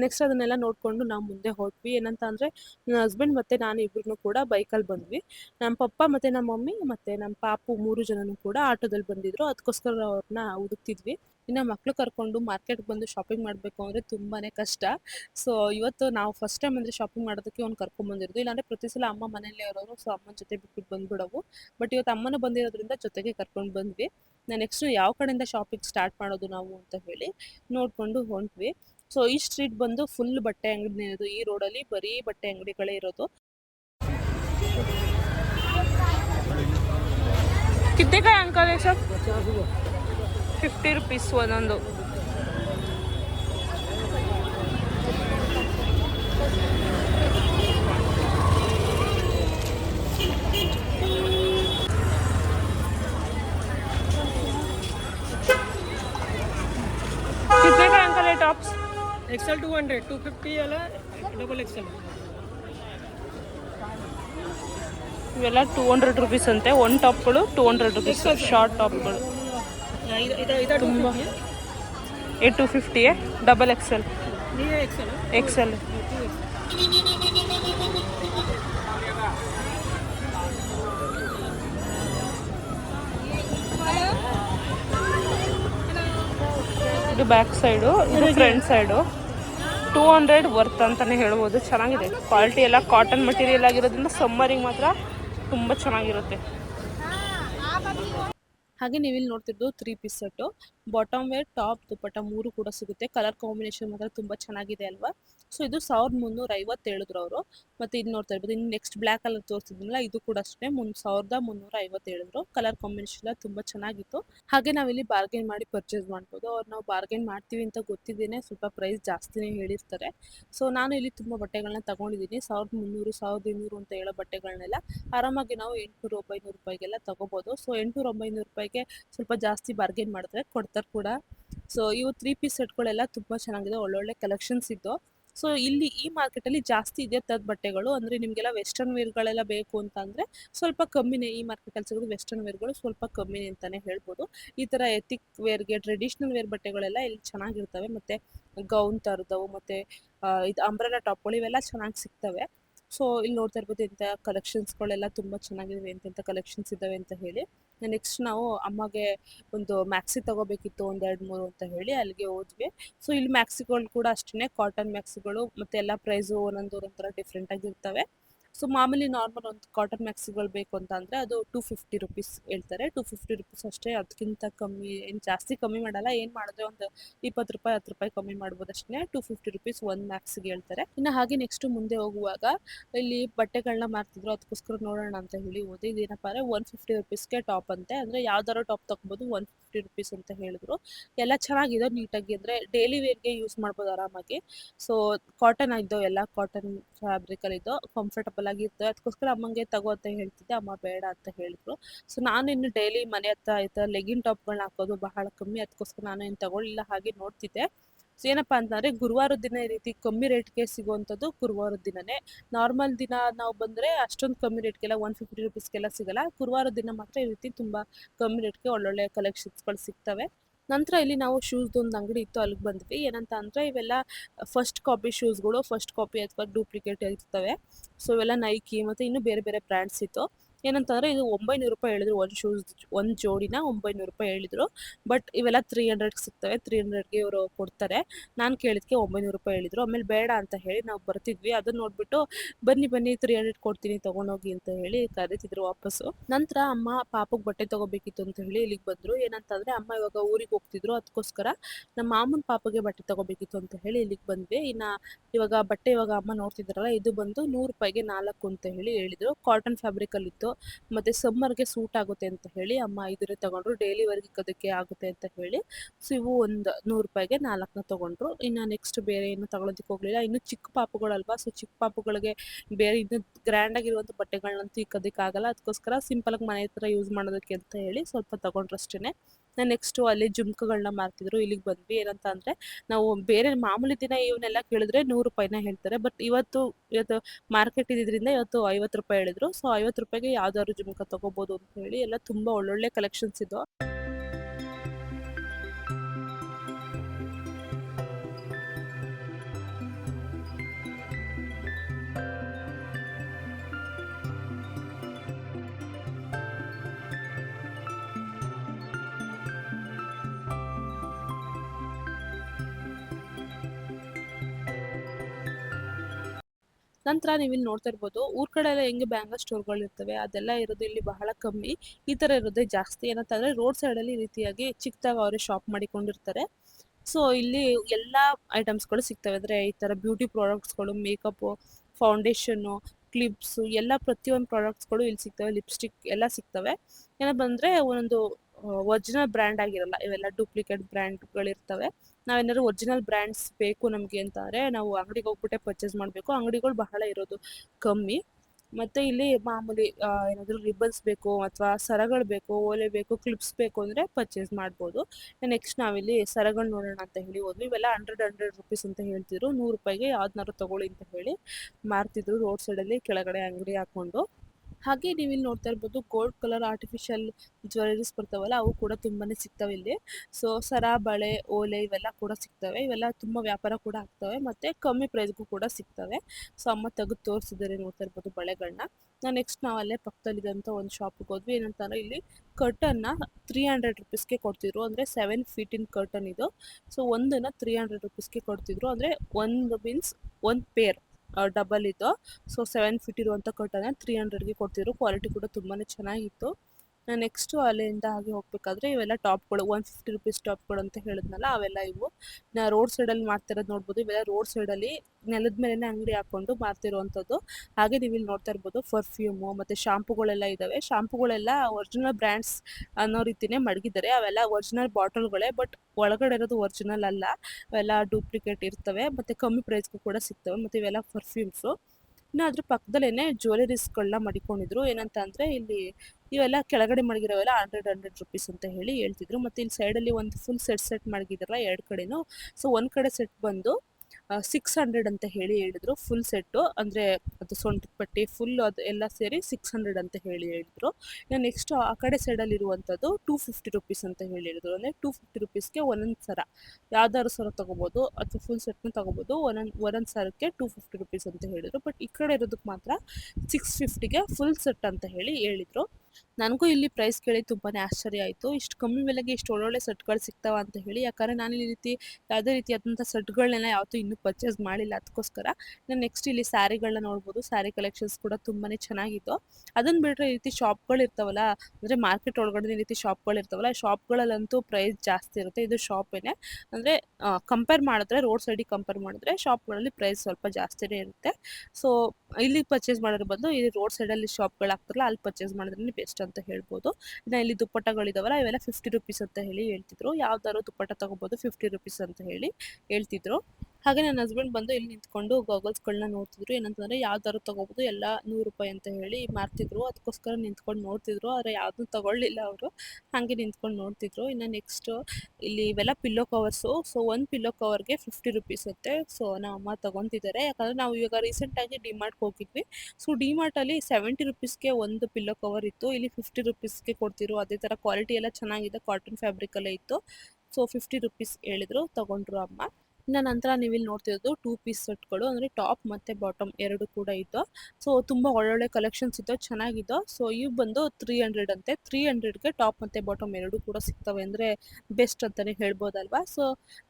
Speaker 1: ನೆಕ್ಸ್ಟ್ ಅದನ್ನೆಲ್ಲ ನೋಡಿಕೊಂಡು ನಾವು ಮುಂದೆ ಹೋದ್ವಿ. ಏನಂತ ಅಂದರೆ ನನ್ನ ಹಸ್ಬೆಂಡ್ ಮತ್ತು ನಾನು ಇಬ್ರು ಕೂಡ ಬೈಕಲ್ಲಿ ಬಂದ್ವಿ. ನಮ್ಮ ಪಪ್ಪ ಮತ್ತು ನಮ್ಮ ಮಮ್ಮಿ ಮತ್ತು ನಮ್ಮ ಪಾಪು ಮೂರು ಜನನು ಕೂಡ ಆಟೋದಲ್ಲಿ ಬಂದಿದ್ರು. ಅದಕ್ಕೋಸ್ಕರ ಅವ್ರನ್ನ ಹುಡುಕ್ತಿದ್ವಿ. ಇನ್ನು ಮಕ್ಕಳು ಕರ್ಕೊಂಡು ಮಾರ್ಕೆಟ್ಗೆ ಬಂದು ಶಾಪಿಂಗ್ ಮಾಡಬೇಕು ಅಂದರೆ ತುಂಬಾ ಕಷ್ಟ. ಸೊ ಇವತ್ತು ನಾವು ಫಸ್ಟ್ ಟೈಮ್ ಅಂದರೆ ಶಾಪಿಂಗ್ ಮಾಡೋದಕ್ಕೆ ಅವ್ನು ಕರ್ಕೊಂಬಂದಿರೋದು ಇಲ್ಲಾಂದರೆ ಪ್ರತಿ ಸಲ ಅಮ್ಮ ಮನೆಯಲ್ಲೇ ಇರೋರು ಸೊ ಅಮ್ಮನ ಜೊತೆ ಬಿಟ್ಬಿಟ್ಟು ಬಂದ್ಬಿಡೋವು. ಬಟ್ ಇವತ್ತು ಅಮ್ಮನ ಬಂದಿರೋದ್ರಿಂದ ಜೊತೆಗೆ ಕರ್ಕೊಂಡು ಬಂದ್ವಿ. ನೆಕ್ಸ್ಟ್ ಯಾವ ಕಡೆಯಿಂದ ಶಾಪಿಂಗ್ ಸ್ಟಾರ್ಟ್ ಮಾಡೋದು ನಾವು ಅಂತ ಹೇಳಿ ನೋಡಿಕೊಂಡು ಹೊಂಟ್ವಿ. ಸೊ ಈ ಸ್ಟ್ರೀಟ್ ಬಂದು ಫುಲ್ ಬಟ್ಟೆ ಅಂಗಡಿ ಇರೋದು. ಈ ರೋಡಲ್ಲಿ ಬರೀ ಬಟ್ಟೆ ಅಂಗಡಿಗಳೇ ಇರೋದು. ಕಿತ್ತೆಕಾಯಿ ಅಂಕಲ್ ಸರ್ ಫಿಫ್ಟಿ ರುಪೀಸ್ ಒಂದೊಂದು ಕಿತ್ತೆಕಾಯಿ uncle tops अंकल ये टॉप्स
Speaker 2: एक्सएल 200 250 वाला डबल एक्सएल
Speaker 1: ಇವೆಲ್ಲ ಟೂ ಹಂಡ್ರೆಡ್ ರುಪೀಸ್ ಅಂತೆ ಒನ್ ಟಾಪ್ಗಳು ಟೂ ಹಂಡ್ರೆಡ್ ರುಪೀಸ್ ಶಾರ್ಟ್ ಟಾಪ್ಗಳು
Speaker 2: इधर इधर
Speaker 1: ತುಂಬ
Speaker 2: 250
Speaker 1: ಏ ಟು ಫಿಫ್ಟಿ ಡಬಲ್ ಎಕ್ಸೆಲ್
Speaker 2: ये एक्सएल है
Speaker 1: ಎಕ್ಸೆಲ್ ಇದು ಬ್ಯಾಕ್ ಸೈಡು ಇದು front side two hundred worth ಅಂತಲೇ ಹೇಳ್ಬೋದು ಚೆನ್ನಾಗಿದೆ. ಕ್ವಾಲಿಟಿ ಎಲ್ಲ ಕಾಟನ್ ಮಟೀರಿಯಲ್ ಆಗಿರೋದ್ರಿಂದ ಸಮ್ಮರಿಗೆ ಮಾತ್ರ ತುಂಬ ಚೆನ್ನಾಗಿರುತ್ತೆ. ಹಾಗೆ ನೀವಿಲ್ಲಿ ಇಲ್ಲಿ ನೋಡ್ತಿದ್ದು three piece set bottom wear top dupatta ಮೂರು ಕೂಡ ಸಿಗುತ್ತೆ. ಕಲರ್ ಕಾಂಬಿನೇಷನ್ ಮಾತ್ರ ತುಂಬ ಚೆನ್ನಾಗಿದೆ ಅಲ್ವಾ? ಸೊ ಇದು ಸಾವಿರದ ಮುನ್ನೂರ ಐವತ್ತು ಹೇಳಿದ್ರು ಅವರು. ಮತ್ತು ಇದು ನೋಡ್ತಾ ಇರ್ಬೋದು, ಇನ್ನು ನೆಕ್ಸ್ಟ್ ಬ್ಲ್ಯಾಕ್ ಕಲರ್ ತೋರಿಸಿದ್ನಲ್ಲ, ಇದು ಕೂಡ ಅಷ್ಟೇ. ಮುನ್, ಸಾವಿರದ ಮುನ್ನೂರ ಐವತ್ತು ಹೇಳಿದ್ರು ಕಲರ್ ಕಾಂಬಿನೇಷನ್ ಎಲ್ಲ ತುಂಬ ಚೆನ್ನಾಗಿತ್ತು. ಹಾಗೆ ನಾವಿಲ್ಲಿ ಬಾರ್ಗೇನ್ ಮಾಡಿ ಪರ್ಚೇಸ್ ಮಾಡ್ಬೋದು. ಅವ್ರು ನಾವು ಬಾರ್ಗೇನ್ ಮಾಡ್ತೀವಿ ಅಂತ ಗೊತ್ತಿದ್ದೇನೆ, ಸ್ವಲ್ಪ ಪ್ರೈಸ್ ಜಾಸ್ತಿನೇ ಹೇಳಿರ್ತಾರೆ. ಸೊ ನಾನು ಇಲ್ಲಿ ತುಂಬ ಬಟ್ಟೆಗಳನ್ನ ತಗೊಂಡಿದ್ದೀನಿ. ಸಾವಿರದ ಮುನ್ನೂರು, ಸಾವಿರದ ಇನ್ನೂರು ಅಂತ ಹೇಳೋ ಬಟ್ಟೆಗಳನ್ನೆಲ್ಲ ಆರಾಮಾಗಿ ನಾವು ಎಂಟುನೂರು, ಒಂಬೈನೂರು ರೂಪಾಯಿಗೆಲ್ಲ ತಗೋಬೋದು. ಸೊ ಎಂಟುನೂರು, ಒಂಬೈನೂರು ರೂಪಾಯಿಗೆ ಸ್ವಲ್ಪ ಜಾಸ್ತಿ ಬಾರ್ಗೇನ್ ಮಾಡಿದ್ರೆ ಕೊಡ್ತಾರೆ. ಕೂಡ. ಸೊ ಇವು ತ್ರೀ ಪೀಸ್ ಸೆಟ್ಗಳೆಲ್ಲ ತುಂಬ ಚೆನ್ನಾಗಿದೆ. ಒಳ್ಳೊಳ್ಳೆ ಕಲೆಕ್ಷನ್ಸ್ ಇದ್ದು. ಸೊ ಇಲ್ಲಿ ಈ ಮಾರ್ಕೆಟಲ್ಲಿ ಜಾಸ್ತಿ ಇದೆ ತದ್ ಬಟ್ಟೆಗಳು. ಅಂದರೆ ನಿಮಗೆಲ್ಲ ವೆಸ್ಟರ್ನ್ ವೇರ್ಗಳೆಲ್ಲ ಬೇಕು ಅಂತ ಅಂದರೆ ಸ್ವಲ್ಪ ಕಮ್ಮಿನೇ ಈ ಮಾರ್ಕೆಟಲ್ಲಿ ಸಿಗೋದು ವೆಸ್ಟರ್ನ್ ವೇರ್ಗಳು ಸ್ವಲ್ಪ ಕಮ್ಮಿನೇ ಅಂತಲೇ ಹೇಳ್ಬೋದು. ಈ ಥರ ಎಥಿಕ್ ವೇರ್ಗೆ ಟ್ರೆಡಿಷ್ನಲ್ ವೇರ್ ಬಟ್ಟೆಗಳೆಲ್ಲ ಇಲ್ಲಿ ಚೆನ್ನಾಗಿರ್ತವೆ. ಮತ್ತು ಗೌನ್ ಥರದವು ಮತ್ತು ಇದು ಅಂಬ್ರೆಲಾ ಟಾಪ್ಗಳು ಇವೆಲ್ಲ ಚೆನ್ನಾಗಿ ಸಿಗ್ತವೆ. ಸೊ ಇಲ್ಲಿ ನೋಡ್ತಾ ಇರ್ಬೋದು ಇಂಥ ಕಲೆಕ್ಷನ್ಸ್ಗಳೆಲ್ಲ ತುಂಬ ಚೆನ್ನಾಗಿದ್ದಾವೆ ಎಂತೆಂಥ ಕಲೆಕ್ಷನ್ಸ್ ಇದ್ದಾವೆ ಅಂತ ಹೇಳಿ. ನೆಕ್ಸ್ಟ್ ನಾವು ಅಮ್ಮಗೆ ಒಂದು ಮ್ಯಾಕ್ಸಿ ತಗೋಬೇಕಿತ್ತು ಒಂದೆರಡು ಮೂರು ಅಂತ ಹೇಳಿ ಅಲ್ಲಿಗೆ ಹೋದ್ವಿ. ಸೊ ಇಲ್ಲಿ ಮ್ಯಾಕ್ಸಿಗಳು ಕೂಡ ಅಷ್ಟೇ ಕಾಟನ್ ಮ್ಯಾಕ್ಸಿಗಳು ಮತ್ತೆ ಎಲ್ಲ ಪ್ರೈಸು ಒಂದೊಂದು ಒಂಥರ ಡಿಫ್ರೆಂಟ್ ಆಗಿರ್ತವೆ. ಸೊ ಮಾಮೂಲಿ ನಾರ್ಮಲ್ ಒಂದು ಕಾಟನ್ ಮ್ಯಾಕ್ಸಿಗಳು ಬೇಕು ಅಂತ ಅಂದರೆ ಅದು ಟೂ ಫಿಫ್ಟಿ ರುಪೀಸ್ ಹೇಳ್ತಾರೆ. ಟೂ ಫಿಫ್ಟಿ ರುಪೀಸ್ ಅಷ್ಟೇ. ಅದಕ್ಕಿಂತ ಕಮ್ಮಿ, ಏನು ಜಾಸ್ತಿ ಕಮ್ಮಿ ಮಾಡಲ್ಲ. ಏನು ಮಾಡಿದ್ರೆ ಒಂದು ಇಪ್ಪತ್ತು ರೂಪಾಯಿ, ಹತ್ತು ರೂಪಾಯಿ ಕಮ್ಮಿ ಮಾಡ್ಬೋದು ಅಷ್ಟೇ. ಟೂ ಫಿಫ್ಟಿ ರುಪೀಸ್ ಒಂದು ಮ್ಯಾಕ್ಸಿಗೆ ಹೇಳ್ತಾರೆ. ಇನ್ನು ಹಾಗೆ ನೆಕ್ಸ್ಟ್ ಮುಂದೆ ಹೋಗುವಾಗ ಇಲ್ಲಿ ಬಟ್ಟೆಗಳನ್ನ ಮಾರ್ತಿದ್ರು. ಅದಕ್ಕೋಸ್ಕರ ನೋಡೋಣ ಅಂತ ಹೇಳಿ ಓದಿ ಇದೇನಪ್ಪ ಅಂದರೆ ಒನ್ ಫಿಫ್ಟಿ ರುಪೀಸ್ಗೆ ಟಾಪ್ ಅಂತೆ. ಅಂದರೆ ಯಾವ್ದಾರು ಟಾಪ್ ತಗೊಬೋದು ಒನ್ ಫಿಫ್ಟಿ ರುಪೀಸ್ ಅಂತ ಹೇಳಿದ್ರು. ಎಲ್ಲ ಚೆನ್ನಾಗಿದೆ, ನೀಟಾಗಿ. ಅಂದರೆ ಡೈಲಿ ವೇರ್ಗೆ ಯೂಸ್ ಮಾಡ್ಬೋದು ಆರಾಮಾಗಿ. ಸೊ ಕಾಟನ್ ಆಗಿದ್ದವು ಎಲ್ಲ ಕಾಟನ್ ಫ್ಯಾಬ್ರಿಕಲ್ಲಿ ಇದು ಕಂಫರ್ಟಬಲ್ ಆಗಿರ್ತವೆ ಅದಕ್ಕೋಸ್ಕರ ಅಮ್ಮಂಗೆ ತಗೋ ಅಂತ ಹೇಳ್ತಿದ್ದೆ. ಅಮ್ಮ ಬೇಡ ಅಂತ ಹೇಳಿದ್ರು. ಸೊ ನಾನು ಇನ್ನು ಡೈಲಿ ಮನೆ ಹತ್ರ ಈ ಥರ ಲೆಗಿನ್ ಟಾಪ್ಗಳನ್ನ ಹಾಕೋದು ಬಹಳ ಕಮ್ಮಿ. ಅದಕ್ಕೋಸ್ಕರ ನಾನು ಏನು ತಗೊಳ್ಳಿಲ್ಲ, ಹಾಗೆ ನೋಡ್ತಿದ್ದೆ. ಸೊ ಏನಪ್ಪ ಅಂತಂದ್ರೆ ಗುರುವಾರ ದಿನ ಈ ರೀತಿ ಕಮ್ಮಿ ರೇಟ್ಗೆ ಸಿಗುವಂಥದ್ದು ಗುರುವಾರ ದಿನನೇ. ನಾರ್ಮಲ್ ದಿನ ನಾವು ಬಂದರೆ ಅಷ್ಟೊಂದು ಕಮ್ಮಿ ರೇಟ್ಗೆಲ್ಲ ಒನ್ ಫಿಫ್ಟಿ ರುಪೀಸ್ಗೆಲ್ಲ ಸಿಗಲ್ಲ. ಗುರುವಾರ ದಿನ ಮಾತ್ರ ಈ ರೀತಿ ತುಂಬ ಕಮ್ಮಿ ರೇಟ್ಗೆ ಒಳ್ಳೊಳ್ಳೆ ಕಲೆಕ್ಷನ್ಸ್ಗಳು ಸಿಗ್ತವೆ. ನಂತರ ಇಲ್ಲಿ ನಾವು ಶೂಸ್ದು ಒಂದು ಅಂಗಡಿ ಇತ್ತು, ಅಲ್ಲಿಗೆ ಬಂದ್ವಿ. ಏನಂತ ಅಂದರೆ ಇವೆಲ್ಲ ಫಸ್ಟ್ ಕಾಪಿ ಶೂಸ್ಗಳು ಫಸ್ಟ್ ಕಾಪಿ ಅಥವಾ ಡೂಪ್ಲಿಕೇಟ್ ಇರ್ತವೆ. ಸೊ ಇವೆಲ್ಲ ನೈಕಿ ಮತ್ತು ಇನ್ನೂ ಬೇರೆ ಬೇರೆ ಬ್ರ್ಯಾಂಡ್ಸ್ ಇತ್ತು. ಏನಂತಂದರೆ ಇದು ಒಂಬೈನೂರು ರೂಪಾಯಿ ಹೇಳಿದ್ರು ಒಂದು ಶೂಸ್ ಒಂದು ಜೋಡಿನ ಒಂಬೈನೂರು ರೂಪಾಯಿ ಹೇಳಿದರು. ಬಟ್ ಇವೆಲ್ಲ ತ್ರೀ ಹಂಡ್ರೆಡ್ಗೆ ಸಿಗ್ತವೆ. ತ್ರೀ ಹಂಡ್ರೆಡ್ಗೆ ಇವರು ಕೊಡ್ತಾರೆ. ನಾನು ಕೇಳಿದ್ಕೆ ಒಂಬೈನೂರು ರೂಪಾಯಿ ಹೇಳಿದರು. ಆಮೇಲೆ ಬೇಡ ಅಂತ ಹೇಳಿ ನಾವು ಬರ್ತಿದ್ವಿ. ಅದನ್ನ ನೋಡ್ಬಿಟ್ಟು ಬನ್ನಿ ಬನ್ನಿ ತ್ರೀ ಹಂಡ್ರೆಡ್ ಕೊಡ್ತೀನಿ, ತೊಗೊಂಡೋಗಿ ಅಂತ ಹೇಳಿ ಕರೀತಿದ್ರು ವಾಪಸ್ಸು. ನಂತರ ಅಮ್ಮ ಪಾಪಗೆ ಬಟ್ಟೆ ತಗೋಬೇಕಿತ್ತು ಅಂತ ಹೇಳಿ ಇಲ್ಲಿಗೆ ಬಂದರು. ಏನಂತಂದರೆ ಅಮ್ಮ ಇವಾಗ ಊರಿಗೆ ಹೋಗ್ತಿದ್ರು. ಅದಕ್ಕೋಸ್ಕರ ನಮ್ಮ ಮಾಮನ ಪಾಪಗೆ ಬಟ್ಟೆ ತಗೋಬೇಕಿತ್ತು ಅಂತ ಹೇಳಿ ಇಲ್ಲಿಗೆ ಬಂದ್ವಿ. ಇನ್ನ ಇವಾಗ ಬಟ್ಟೆ ಇವಾಗ ಅಮ್ಮ ನೋಡ್ತಿದ್ರಲ್ಲ, ಇದು ಬಂದು ನೂರು ರೂಪಾಯಿಗೆ ನಾಲ್ಕು ಅಂತ ಹೇಳಿ ಹೇಳಿದರು. ಕಾಟನ್ ಫ್ಯಾಬ್ರಿಕಲ್ಲಿ ಇತ್ತು ಮತ್ತು ಸಮ್ಮರ್ಗೆ ಸೂಟ್ ಆಗುತ್ತೆ ಅಂತ ಹೇಳಿ ಅಮ್ಮ ಇದನ್ನೇ ತಗೊಂಡ್ರು ಡೈಲಿ ವರ್ಕ್ ಇಕ್ಕೋದಕ್ಕೆ ಆಗುತ್ತೆ ಅಂತ ಹೇಳಿ. ಸೊ ಇವು ಒಂದು ನೂರು ರೂಪಾಯಿಗೆ ನಾಲ್ಕನ್ನ ತೊಗೊಂಡ್ರು. ಇನ್ನು ನೆಕ್ಸ್ಟ್ ಬೇರೆ ಏನು ತಗೊಳೋದಕ್ಕೆ ಹೋಗಲಿಲ್ಲ. ಇನ್ನು ಚಿಕ್ಕ ಪಾಪುಗಳಲ್ವಾ? ಸೊ ಚಿಕ್ಕ ಪಾಪುಗಳಿಗೆ ಬೇರೆ ಇನ್ನು ಗ್ರ್ಯಾಂಡಾಗಿರುವಂಥ ಬಟ್ಟೆಗಳನ್ನಂತೂ ಇಕ್ಕೋದಕ್ಕಾಗಲ್ಲ ಅದಕ್ಕೋಸ್ಕರ ಸಿಂಪಲಾಗಿ ಮನೆ ಹತ್ರ ಯೂಸ್ ಮಾಡೋದಕ್ಕೆ ಅಂತ ಹೇಳಿ ಸ್ವಲ್ಪ ತಗೊಂಡ್ರು ಅಷ್ಟೇ ನಾನು ನೆಕ್ಸ್ಟು ಅಲ್ಲಿ ಜುಮ್ಕಗಳನ್ನ ಮಾರ್ತಿದ್ರು, ಇಲ್ಲಿಗೆ ಬಂದ್ವಿ. ಏನಂತ ಅಂದರೆ, ನಾವು ಬೇರೆ ಮಾಮೂಲಿ ದಿನ ಇವನ್ನೆಲ್ಲ ಕೇಳಿದ್ರೆ ನೂರು ರೂಪಾಯಿನ ಹೇಳ್ತಾರೆ. ಬಟ್ ಇವತ್ತು ಇವತ್ತು ಮಾರ್ಕೆಟ್ ಇದ್ದಿದ್ದರಿಂದ ಇವತ್ತು ಐವತ್ತು ರೂಪಾಯಿ ಹೇಳಿದ್ರು. ಸೊ ಐವತ್ತು ರೂಪಾಯಿಗೆ ಯಾವ್ದಾದ್ರು ಜುಮ್ಕ ತೊಗೋಬೋದು ಅಂತ ಹೇಳಿ ಎಲ್ಲ ತುಂಬ ಒಳ್ಳೊಳ್ಳೆ ಕಲೆಕ್ಷನ್ಸ್ ಇದ್ದು ನಂತರ ನೀವು ಇಲ್ಲಿ ನೋಡ್ತಾ ಇರ್ಬೋದು, ಊರ್ ಕಡೆ ಎಲ್ಲ ಹೆಂಗೆ ಬ್ಯಾಂಗಲ್ ಸ್ಟೋರ್ಗಳು ಇರ್ತವೆ ಅದೆಲ್ಲ ಇರೋದು ಇಲ್ಲಿ ಬಹಳ ಕಮ್ಮಿ. ಈ ಥರ ಇರೋದೇ ಜಾಸ್ತಿ. ಏನಂತಂದರೆ ರೋಡ್ ಸೈಡಲ್ಲಿ ಈ ರೀತಿಯಾಗಿ ಚಿಕ್ಕದಾಗಿ ಅವರೇ ಶಾಪ್ ಮಾಡಿಕೊಂಡಿರ್ತಾರೆ. ಸೊ ಇಲ್ಲಿ ಎಲ್ಲ ಐಟಮ್ಸ್ಗಳು ಸಿಗ್ತವೆ. ಅಂದರೆ ಈ ಥರ ಬ್ಯೂಟಿ ಪ್ರಾಡಕ್ಟ್ಸ್ಗಳು ಮೇಕಪ್ಪು ಫೌಂಡೇಶನ್ನು ಕ್ಲಿಪ್ಸು ಎಲ್ಲ ಪ್ರತಿಯೊಂದು ಪ್ರಾಡಕ್ಟ್ಸ್ಗಳು ಇಲ್ಲಿ ಸಿಗ್ತವೆ. ಲಿಪ್ಸ್ಟಿಕ್ ಎಲ್ಲ ಸಿಗ್ತವೆ. ಏನಪ್ಪ ಅಂದರೆ ಒಂದೊಂದು ಒರಿಜಿನಲ್ ಬ್ರ್ಯಾಂಡ್ ಆಗಿರಲ್ಲ, ಇವೆಲ್ಲ ಡೂಪ್ಲಿಕೇಟ್ ಬ್ರ್ಯಾಂಡ್ಗಳಿರ್ತವೆ ನಾವೇನಾದ್ರು ಒರಿಜಿನಲ್ ಬ್ರ್ಯಾಂಡ್ಸ್ ಬೇಕು ನಮಗೆ ಅಂತಾರೆ, ನಾವು ಅಂಗಡಿಗೆ ಹೋಗ್ಬಿಟ್ಟೆ ಪರ್ಚೇಸ್ ಮಾಡಬೇಕು. ಅಂಗಡಿಗಳು ಬಹಳ ಇರೋದು ಕಮ್ಮಿ. ಮತ್ತು ಇಲ್ಲಿ ಮಾಮೂಲಿ ಏನಾದರೂ ರಿಬ್ಬನ್ಸ್ ಬೇಕು ಅಥವಾ ಸರಗಳು ಬೇಕು, ಓಲೆ ಬೇಕು ಕ್ಲಿಪ್ಸ್ ಬೇಕು ಅಂದರೆ ಪರ್ಚೇಸ್ ಮಾಡ್ಬೋದು. ನೆಕ್ಸ್ಟ್ ನಾವಿಲ್ಲಿ ಸರಗಳು ನೋಡೋಣ ಅಂತ ಹೇಳಿ ಹೋದ್ವಿ. ಇವೆಲ್ಲ ಹಂಡ್ರೆಡ್ ಹಂಡ್ರೆಡ್ ರುಪೀಸ್ ಅಂತ ಹೇಳ್ತಿದ್ರು. ನೂರು ರೂಪಾಯಿಗೆ ಯಾವ್ದನ್ನಾರು ತಗೊಳ್ಳಿ ಅಂತ ಹೇಳಿ ಮಾರ್ತಿದ್ರು ರೋಡ್ ಸೈಡಲ್ಲಿ ಕೆಳಗಡೆ ಅಂಗಡಿ ಹಾಕ್ಕೊಂಡು ಹಾಗೆ ನೀವು ಇಲ್ಲಿ ನೋಡ್ತಾ ಇರ್ಬೋದು ಗೋಲ್ಡ್ ಕಲರ್ ಆರ್ಟಿಫಿಷಿಯಲ್ ಜ್ಯುವೆಲರೀಸ್ ಬರ್ತಾವಲ್ಲ, ಅವು ಕೂಡ ತುಂಬಾನೇ ಸಿಗ್ತವೆ ಇಲ್ಲಿ. ಸೊ ಸರ, ಬಳೆ, ಓಲೆ ಇವೆಲ್ಲ ಕೂಡ ಸಿಗ್ತವೆ. ಇವೆಲ್ಲ ತುಂಬ ವ್ಯಾಪಾರ ಕೂಡ ಆಗ್ತವೆ ಮತ್ತೆ ಕಮ್ಮಿ ಪ್ರೈಸ್ಗೂ ಕೂಡ ಸಿಗ್ತವೆ. ಸೊ ಅಮ್ಮ ತೆಗೆದು ತೋರಿಸಿದ್ದಾರೆ ನೋಡ್ತಾ ಇರ್ಬೋದು ಬಳೆಗಳನ್ನ ನಾ ನೆಕ್ಸ್ಟ್ ನಾವು ಅಲ್ಲೇ ಪಕ್ಕದಲ್ಲಿದ್ದಂಥ ಒಂದು ಶಾಪಿಗೆ ಹೋದ್ವಿ. ಏನಂತಂದರೆ ಇಲ್ಲಿ ಕರ್ಟನ್ನ ತ್ರೀ ಹಂಡ್ರೆಡ್ ರುಪೀಸ್ಗೆ ಕೊಡ್ತಿದ್ರು. ಅಂದ್ರೆ ಸೆವೆನ್ ಫೀಟಿನ ಕರ್ಟನ್ ಇದು. ಸೊ ಒಂದನ್ನ ತ್ರೀ ಹಂಡ್ರೆಡ್ ರುಪೀಸ್ಗೆ ಕೊಡ್ತಿದ್ರು. ಅಂದ್ರೆ ಒಂದು ಮೀನ್ಸ್ ಒಂದು ಪೇರ್ ಡಬಲ್ ಇತ್ತು ಸೊ ಸೆವೆನ್ ಫಿಟ್ ಇರುವಂಥ ಕರ್ಟನ್ನ ತ್ರೀ ಹಂಡ್ರೆಡ್ಗೆ ಕೊಡ್ತಿದ್ರು. ಕ್ವಾಲಿಟಿ ಕೂಡ ತುಂಬಾ ಚೆನ್ನಾಗಿತ್ತು. ನಾನು ನೆಕ್ಸ್ಟು ಅಲ್ಲಿಂದ ಹಾಗೆ ಹೋಗಬೇಕಾದ್ರೆ ಇವೆಲ್ಲ ಟಾಪ್ಗಳು ಒನ್ ಫಿಫ್ಟಿ ರುಪೀಸ್ ಟಾಪ್ಗಳು ಅಂತ ಹೇಳಿದ್ನಲ್ಲ, ಅವೆಲ್ಲ ಇವು. ನಾ ರೋಡ್ ಸೈಡಲ್ಲಿ ಮಾಡ್ತಿರೋದು ನೋಡ್ಬೋದು. ಇವೆಲ್ಲ ರೋಡ್ ಸೈಡಲ್ಲಿ ನೆಲದ ಮೇಲೆ ಅಂಗಡಿ ಹಾಕ್ಕೊಂಡು ಮಾರ್ತಿರುವಂಥದ್ದು ಹಾಗೆ ನೀವು ಇಲ್ಲಿ ನೋಡ್ತಾ ಇರ್ಬೋದು ಪರ್ಫ್ಯೂಮು ಮತ್ತು ಶಾಂಪುಗಳೆಲ್ಲ ಇದ್ದಾವೆ ಶಾಂಪುಗಳೆಲ್ಲ ಒರಿಜಿನಲ್ ಬ್ರ್ಯಾಂಡ್ಸ್ ಅನ್ನೋ ರೀತಿಯೇ ಮಡಗಿದ್ದಾರೆ. ಅವೆಲ್ಲ ಒರಿಜಿನಲ್ ಬಾಟಲ್ಗಳೇ ಬಟ್ ಒಳಗಡೆ ಇರೋದು ಒರಿಜಿನಲ್ ಅಲ್ಲ. ಅವೆಲ್ಲ ಡೂಪ್ಲಿಕೇಟ್ ಇರ್ತವೆ. ಮತ್ತು ಕಮ್ಮಿ ಪ್ರೈಸ್ಗೂ ಕೂಡ ಸಿಗ್ತವೆ. ಮತ್ತು ಇವೆಲ್ಲ ಪರ್ಫ್ಯೂಮ್ಸು ಇನ್ನು ಅದ್ರ ಪಕ್ಕದಲ್ಲೇ ಜ್ಯುವೆಲರೀಸ್ಗಳನ್ನ ಮಡಿಕೊಂಡಿದ್ರು. ಏನಂತ ಅಂದ್ರೆ ಇಲ್ಲಿ ಇವೆಲ್ಲ ಕೆಳಗಡೆ ಮಡಗಿರೋವೆಲ್ಲ ಹಂಡ್ರೆಡ್ ಹಂಡ್ರೆಡ್ ರುಪೀಸ್ ಅಂತ ಹೇಳಿ ಹೇಳ್ತಿದ್ರು. ಮತ್ತೆ ಇಲ್ಲಿ ಸೈಡಲ್ಲಿ ಒಂದು ಫುಲ್ ಸೆಟ್ ಸೆಟ್ ಮಡಗಿದ್ರಲ್ಲ ಎರಡು ಕಡೆನೂ. ಸೊ, ಒಂದು ಕಡೆ ಸೆಟ್ ಬಂದು ಸಿಕ್ಸ್ ಹಂಡ್ರೆಡ್ ಅಂತ ಹೇಳಿ ಹೇಳಿದ್ರು ಫುಲ್ ಸೆಟ್ಟು ಅಂದರೆ ಅದು ಸೊಂಟದ ಪಟ್ಟಿ ಫುಲ್ ಅದು ಎಲ್ಲ ಸೇರಿ ಸಿಕ್ಸ್ ಹಂಡ್ರೆಡ್ ಅಂತ ಹೇಳಿ ಹೇಳಿದ್ರು. ಇನ್ನು ನೆಕ್ಸ್ಟ್ ಆ ಕಡೆ ಸೈಡಲ್ಲಿ ಇರುವಂಥದ್ದು ಟೂ ಫಿಫ್ಟಿ ರುಪೀಸ್ ಅಂತ ಹೇಳಿ ಹೇಳಿದ್ರು. ಅಂದರೆ ಟೂ ಫಿಫ್ಟಿ ರುಪೀಸ್ಗೆ ಒಂದೊಂದು ಸರ. ಯಾವ್ದಾದ್ರು ಸರ ತೊಗೋಬೋದು ಅಥವಾ ಫುಲ್ ಸೆಟ್ನ ತೊಗೋಬೋದು, ಒಂದೊಂದು ಒಂದೊಂದು ಸರಕ್ಕೆ ಟೂ ಫಿಫ್ಟಿ ರುಪೀಸ್ ಅಂತ ಹೇಳಿದರು. ಬಟ್ ಈ ಕಡೆ ಇರೋದಕ್ಕೆ ಮಾತ್ರ ಸಿಕ್ಸ್ ಫಿಫ್ಟಿಗೆ ಫುಲ್ ಸೆಟ್ ಅಂತ ಹೇಳಿ ಹೇಳಿದರು. ನನಗೂ ಇಲ್ಲಿ ಪ್ರೈಸ್ ಕೇಳಿ ತುಂಬಾ ಆಶ್ಚರ್ಯ ಆಯಿತು. ಇಷ್ಟು ಕಮ್ಮಿ ಬೆಲೆಗೆ ಇಷ್ಟು ಒಳ್ಳೊಳ್ಳೆ ಸೆಟ್ಗಳು ಸಿಗ್ತಾವ ಅಂತ ಹೇಳಿ. ಯಾಕಂದರೆ ನಾನು ಈ ರೀತಿ ಯಾವುದೇ ರೀತಿಯಾದಂಥ ಸೆಟ್ಗಳನ್ನೆಲ್ಲ ಯಾವತ್ತೂ ಇನ್ನೂ ಪರ್ಚೇಸ್ ಮಾಡಿಲ್ಲ. ಅದಕ್ಕೋಸ್ಕರ ನಾನು ನೆಕ್ಸ್ಟ್ ಇಲ್ಲಿ ಸ್ಯಾರಿಗಳನ್ನ ನೋಡ್ಬೋದು. ಸ್ಯಾರಿ ಕಲೆಕ್ಷನ್ಸ್ ಕೂಡ ತುಂಬಾ ಚೆನ್ನಾಗಿತ್ತು. ಅದನ್ನು ಬಿಟ್ಟರೆ ಈ ರೀತಿ ಶಾಪ್ಗಳು ಇರ್ತಾವಲ್ಲ, ಅಂದರೆ ಮಾರ್ಕೆಟ್ ಒಳಗಡೆ ಈ ರೀತಿ ಶಾಪ್ಗಳು ಇರ್ತಾವಲ್ಲ ಶಾಪ್ಗಳಲ್ಲಂತೂ ಪ್ರೈಸ್ ಜಾಸ್ತಿ ಇರುತ್ತೆ. ಇದು ಶಾಪೇನೆ ಅಂದರೆ ಕಂಪೇರ್ ಮಾಡಿದ್ರೆ, ರೋಡ್ ಸೈಡಿಗೆ ಕಂಪೇರ್ ಮಾಡಿದ್ರೆ ಶಾಪ್ಗಳಲ್ಲಿ ಪ್ರೈಸ್ ಸ್ವಲ್ಪ ಜಾಸ್ತಿನೇ ಇರುತ್ತೆ. ಸೊ, ಇಲ್ಲಿ ಪರ್ಚೇಸ್ ಮಾಡೋದ್ರ ಬಂದು ಇಲ್ಲಿ ರೋಡ್ ಸೈಡಲ್ಲಿ ಶಾಪ್ಗಳು ಆಗ್ತಾರಲ್ಲ ಅಲ್ಲಿ ಪರ್ಚೇಸ್ ಮಾಡಿದ್ರೆ ಬೆಸ್ಟ್ ಅಂತ ಹೇಳ್ಬೋದು. ಇನ್ನು ಇಲ್ಲಿ ದುಪ್ಪಟ್ಟಗಳಿದಾವಲ್ಲ ಇವೆಲ್ಲ ಫಿಫ್ಟಿ ರುಪೀಸ್ ಅಂತ ಹೇಳಿ ಹೇಳ್ತಿದ್ರು. ಯಾವ್ದಾದ್ರು ದುಪ್ಪಟ್ಟ ತಗೋಬೋದು ಫಿಫ್ಟಿ ರುಪೀಸ್ ಅಂತ ಹೇಳಿ ಹೇಳ್ತಿದ್ರು. ಹಾಗೆ ನನ್ನ ಹಸ್ಬೆಂಡ್ ಬಂದು ಇಲ್ಲಿ ನಿಂತ್ಕೊಂಡು ಗಾಗಲ್ಸ್ಗಳನ್ನ ನೋಡ್ತಿದ್ರು. ಏನಂತಂದರೆ ಯಾವ್ದಾದ್ರು ತಗೋಬಹುದು ಎಲ್ಲ ನೂರು ರೂಪಾಯಿ ಅಂತ ಹೇಳಿ ಮಾರ್ತಿದ್ರು. ಅದಕ್ಕೋಸ್ಕರ ನಿಂತ್ಕೊಂಡು ನೋಡ್ತಿದ್ರು. ಆದರೆ ಯಾವುದೂ ತಗೊಳ್ಳಿಲ್ಲ ಅವರು. ಹಾಗೆ ನಿಂತ್ಕೊಂಡು ನೋಡ್ತಿದ್ರು. ಇನ್ನು ನೆಕ್ಸ್ಟ್ ಇಲ್ಲಿ ಇವೆಲ್ಲ ಪಿಲ್ಲೋ ಕವರ್ಸು ಸೊ ಒಂದು ಪಿಲ್ಲೋ ಕವರ್ಗೆ ಫಿಫ್ಟಿ ರುಪೀಸ್ ಅಂತೆ ಸೊ ನಮ್ಮ ಅಮ್ಮ ತೊಗೊತಿದ್ದಾರೆ. ಯಾಕಂದರೆ ನಾವು ಇವಾಗ ರೀಸೆಂಟಾಗಿ ಡಿಮಾರ್ಟ್ಗೆ ಹೋಗಿದ್ವಿ. ಸೊ ಡಿಮಾರ್ಟಲ್ಲಿ ಸೆವೆಂಟಿ ರುಪೀಸ್ಗೆ ಒಂದು ಪಿಲ್ಲೋ ಕವರ್ ಇತ್ತು. ಇಲ್ಲಿ ಫಿಫ್ಟಿ ರುಪೀಸ್ಗೆ ಕೊಡ್ತಿರು ಅದೇ ಥರ ಕ್ವಾಲಿಟಿ ಎಲ್ಲ ಚೆನ್ನಾಗಿದೆ. ಕಾಟನ್ ಫ್ಯಾಬ್ರಿಕಲ್ಲೇ ಇತ್ತು. ಸೊ ಫಿಫ್ಟಿ ರುಪೀಸ್ ಹೇಳಿದ್ರು. ತಗೊಂಡ್ರು ಅಮ್ಮ. ಇನ್ನು ನಂತರ ನೀವು ಇಲ್ಲಿ ನೋಡ್ತಿರೋದು ಟೂ ಪೀಸ್ ಸೆಟ್ಗಳು ಅಂದರೆ ಟಾಪ್ ಮತ್ತು ಬಾಟಮ್ ಎರಡು ಕೂಡ ಇತ್ತು ಸೊ ತುಂಬ ಒಳ್ಳೊಳ್ಳೆ ಕಲೆಕ್ಷನ್ಸ್ ಇತ್ತು ಚೆನ್ನಾಗಿತ್ತು ಸೊ ಇವು ಬಂದು ತ್ರೀ ಹಂಡ್ರೆಡ್ ಅಂತೆ. ತ್ರೀ ಹಂಡ್ರೆಡ್ಗೆ ಟಾಪ್ ಮತ್ತು ಬಾಟಮ್ ಎರಡು ಕೂಡ ಸಿಗ್ತವೆ, ಅಂದರೆ ಬೆಸ್ಟ್ ಅಂತಲೇ ಹೇಳ್ಬೋದಲ್ವಾ? ಸೊ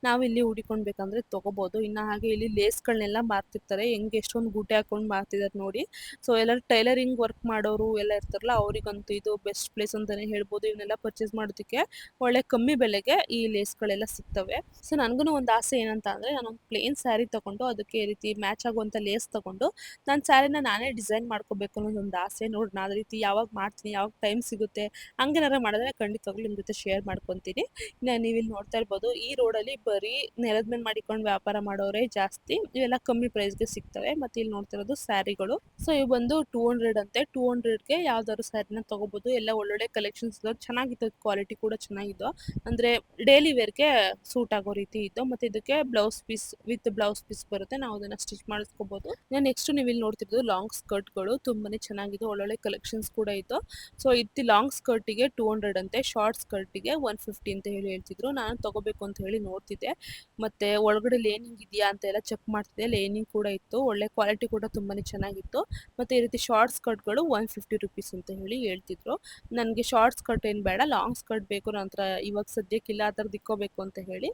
Speaker 1: ನಾವಿಲ್ಲಿ ಹುಡಿಕೊಳ್ಬೇಕಂದ್ರೆ ತೊಗೋಬೋದು. ಇನ್ನು ಹಾಗೆ ಇಲ್ಲಿ ಲೇಸ್ಗಳನ್ನೆಲ್ಲ ಮಾರ್ತಿರ್ತಾರೆ. ಹೆಂಗೆ ಎಷ್ಟೊಂದು ಗೂಟೆ ಹಾಕೊಂಡು ಮಾರ್ತಿದ್ದಾರೆ ನೋಡಿ. ಸೊ ಎಲ್ಲರೂ ಟೈಲರಿಂಗ್ ವರ್ಕ್ ಮಾಡೋರು ಎಲ್ಲ ಇರ್ತಾರಲ್ಲ, ಅವರಿಗಂತೂ ಇದು ಬೆಸ್ಟ್ ಪ್ಲೇಸ್ ಅಂತಲೇ ಹೇಳ್ಬೋದು. ಇವನ್ನೆಲ್ಲ ಪರ್ಚೇಸ್ ಮಾಡೋದಕ್ಕೆ ಒಳ್ಳೆ ಕಮ್ಮಿ ಬೆಲೆಗೆ ಈ ಲೇಸ್ಗಳೆಲ್ಲ ಸಿಗ್ತವೆ. ಸೊ ನನಗೂ ಒಂದು ಆಸೆ ಏನಂತ ಅಂದರೆ ನಾನೊಂದು ಪ್ಲೇನ್ ಸ್ಯಾರಿ ತೊಗೊಂಡು ಅದಕ್ಕೆ ಈ ರೀತಿ ಮ್ಯಾಚ್ ಆಗುವಂಥ ಲೇಸ್ ತೊಗೊಂಡು ನಾನು ಸ್ಯಾರಿನ ನಾನೇ ಡಿಸೈನ್ ಮಾಡ್ಕೋಬೇಕು ಅನ್ನೋದು ಒಂದು ಆಸೆ ನೋಡೋಣ ಅದೇ ರೀತಿ ಯಾವಾಗ ಮಾಡ್ತೀನಿ, ಯಾವಾಗ ಟೈಮ್ ಸಿಗುತ್ತೆ ಹಂಗೇನಾರ ಮಾಡಿದ್ರೆ ಖಂಡಿತವಾಗ್ಲೂ ನಿಮ್ಮ ಜೊತೆ ಶೇರ್ ಮಾಡ್ಕೊತೀನಿ. ಇನ್ನು ನೀವು ಇಲ್ಲಿ ನೋಡ್ತಾ ಇರ್ಬೋದು ಈ ರೋಡಲ್ಲಿ ಬರೀ ನೆಲದ ಮೇಲೆ ಮಾಡಿಕೊಂಡು ವ್ಯಾಪಾರ ಮಾಡೋರೇ ಜಾಸ್ತಿ. ಇವೆಲ್ಲ ಕಮ್ಮಿ ಪ್ರೈಸ್ಗೆ ಸಿಗ್ತವೆ. ಮತ್ತು ಇಲ್ಲಿ ನೋಡ್ತಿರೋದು ಸ್ಯಾರಿಗಳು ಸೊ ಇವು ಬಂದು ಟೂ ಹಂಡ್ರೆಡ್ ಅಂತೆ. ಟೂ ಹಂಡ್ರೆಡ್ಗೆ ಯಾವ್ದಾದ್ರು ಸ್ಯಾರಿನ ತೊಗೋಬೋದು. ಎಲ್ಲ ಒಳ್ಳೊಳ್ಳೆ ಕಲೆಕ್ಷನ್ಸ್ ಚೆನ್ನಾಗಿತ್ತು. ಕ್ವಾಲಿಟಿ ಕೂಡ ಚೆನ್ನಾಗಿದ್ದು. ಅಂದರೆ ಡೈಲಿ ವೇರ್ಗೆ ಸೂಟ್ ಆಗೋ ರೀತಿ ಇತ್ತು ಮತ್ತು ಇದಕ್ಕೆ blouse piece, with blouse piece ಬರುತ್ತೆ, ನಾವು ಅದನ್ನ ಸ್ಟಿಚ್ ಮಾಡಿಸ್ಕೋಬೋದು. ನೆಕ್ಸ್ಟ್ ನೀವು ಇಲ್ಲಿ ನೋಡ್ತಿರೋದು ಲಾಂಗ್ ಸ್ಕರ್ಟ್ಗಳು ತುಂಬಾನೇ ಚೆನ್ನಾಗಿದೆ, ಒಳ್ಳೊಳ್ಳೆ ಕಲೆಕ್ಷನ್ಸ್ ಕೂಡ ಇತ್ತು. ಸೊ ಇತ್ತು ಲಾಂಗ್ ಸ್ಕರ್ಟಿಗೆ ಟೂ ಹಂಡ್ರೆಡ್ ಅಂತೆ ಶಾರ್ಟ್ ಸ್ಕರ್ಟಿಗೆ ಒನ್ ಫಿಫ್ಟಿ ಅಂತ ಹೇಳಿ ಹೇಳ್ತಿದ್ರು. ನಾನು ತಗೋಬೇಕು ಅಂತ ಹೇಳಿ ನೋಡ್ತಿದ್ದೆ. ಮತ್ತೆ ಒಳಗಡೆ ಲೇನಿಂಗ್ ಇದೆಯಾ ಅಂತ ಎಲ್ಲ ಚೆಕ್ ಮಾಡ್ತಿದ್ದೆ. ಲೇನಿಂಗ್ ಕೂಡ ಇತ್ತು, ಒಳ್ಳೆ ಕ್ವಾಲಿಟಿ ಕೂಡ ತುಂಬಾನೇ ಚೆನ್ನಾಗಿತ್ತು. ಮತ್ತೆ ಈ ರೀತಿ ಶಾರ್ಟ್ ಸ್ಕರ್ಟ್ಗಳು ಒನ್ ಫಿಫ್ಟಿ ರುಪೀಸ್ ಅಂತ ಹೇಳಿ ಹೇಳ್ತಿದ್ರು. ನನಗೆ ಶಾರ್ಟ್ ಸ್ಕರ್ಟ್ ಏನು ಬೇಡ ಲಾಂಗ್ ಸ್ಕರ್ಟ್ ಬೇಕು, ನಂತರ ಇವಾಗ ಸದ್ಯಕ್ಕಿಲ್ಲ ಆ ಥರದ್ದು ಇಕ್ಕೋಬೇಕು ಅಂತ ಹೇಳಿ